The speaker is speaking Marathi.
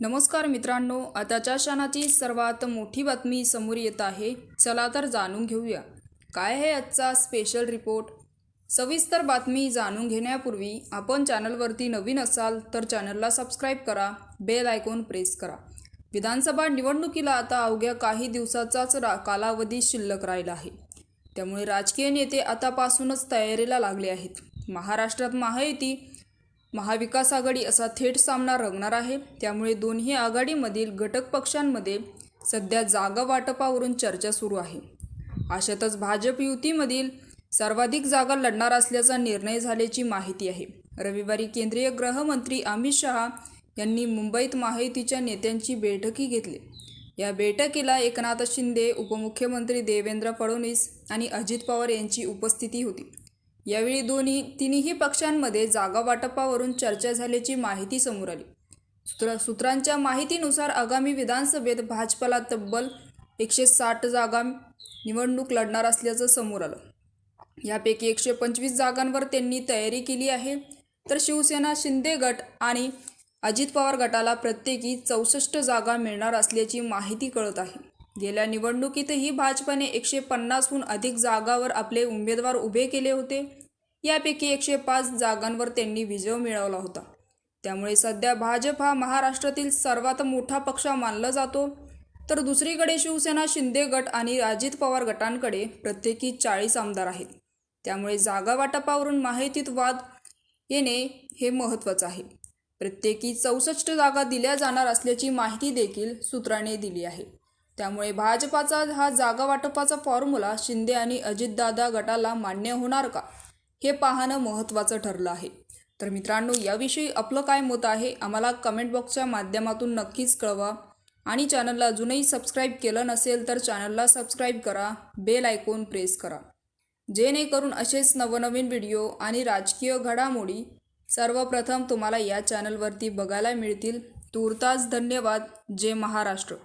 नमस्कार मित्रांनो आताच्या क्षणाची सर्वात मोठी बातमी समोर येत आहे. चला तर जाणून घेऊया. काय आहे आजचा स्पेशल रिपोर्ट सविस्तर बातमी जाणून घेण्यापूर्वी आपण चॅनलवरती नवीन असाल तर चॅनलला सबस्क्राईब करा बेल आयकॉन प्रेस करा. विधानसभा निवडणुकीला आता अवघ्या काही दिवसाचाच रा कालावधी शिल्लक राहिला आहे. त्यामुळे राजकीय नेते आतापासूनच तयारीला लागले आहेत. महाराष्ट्रात महायुती महाविकास आघाडी असा थेट सामना रंगणार आहे. त्यामुळे दोन्ही आघाडीमधील घटक पक्षांमध्ये सध्या जागा वाटपावरून चर्चा सुरू आहे. अशातच भाजप युतीमधील सर्वाधिक जागा लढणार असल्याचा निर्णय झाल्याची माहिती आहे. रविवारी केंद्रीय गृहमंत्री अमित शहा यांनी मुंबईत महायुतीच्या नेत्यांची बैठकी घेतली. या बैठकीला एकनाथ शिंदे उपमुख्यमंत्री देवेंद्र फडणवीस आणि अजित पवार यांची उपस्थिती होती. यावेळी दोन्ही तिन्ही पक्षांमध्ये जागा वाटपावरून चर्चा झाल्याची माहिती समोर आली. सूत्र सूत्रांच्या माहितीनुसार आगामी विधानसभेत भाजपला तब्बल एकशे साठ जागा निवडणूक लढणार असल्याचं समोर आलं. यापैकी एकशे पंचवीस जागांवर त्यांनी तयारी केली आहे. तर शिवसेना शिंदे गट आणि अजित पवार गटाला प्रत्येकी चौसष्ट जागा मिळणार असल्याची माहिती कळत आहे. गेल्या निवडणुकीतही भाजपने एकशे पन्नासहून अधिक जागावर आपले उमेदवार उभे केले होते. यापैकी एकशे पाच जागांवर त्यांनी विजय मिळवला होता. त्यामुळे सध्या भाजप हा महाराष्ट्रातील सर्वात मोठा पक्ष मानला जातो. तर दुसरीकडे शिवसेना शिंदे गट आणि अजित पवार गटांकडे प्रत्येकी चाळीस आमदार आहेत. त्यामुळे जागा वाटपावरून माहितीत वाद येणे हे महत्त्वाचं आहे. प्रत्येकी चौसष्ट जागा दिल्या जाणार असल्याची माहिती देखील सूत्राने दिली आहे. त्यामुळे भाजपाचा हा जागा वाटपाचा फॉर्म्युला शिंदे आणि अजितदादा गटाला मान्य होणार का? हे पाहणं महत्त्वाचं ठरलं आहे. तर मित्रांनो याविषयी आपलं काय मत आहे आम्हाला कमेंट बॉक्सच्या माध्यमातून नक्कीच कळवा. आणि चॅनलला अजूनही सबस्क्राईब केलं नसेल तर चॅनलला सबस्क्राईब करा बेल आयकॉन प्रेस करा. जेणेकरून असेच नवनवीन व्हिडिओ आणि राजकीय घडामोडी सर्वप्रथम तुम्हाला या चॅनलवरती बघायला मिळतील. तूर्तास धन्यवाद. जय महाराष्ट्र.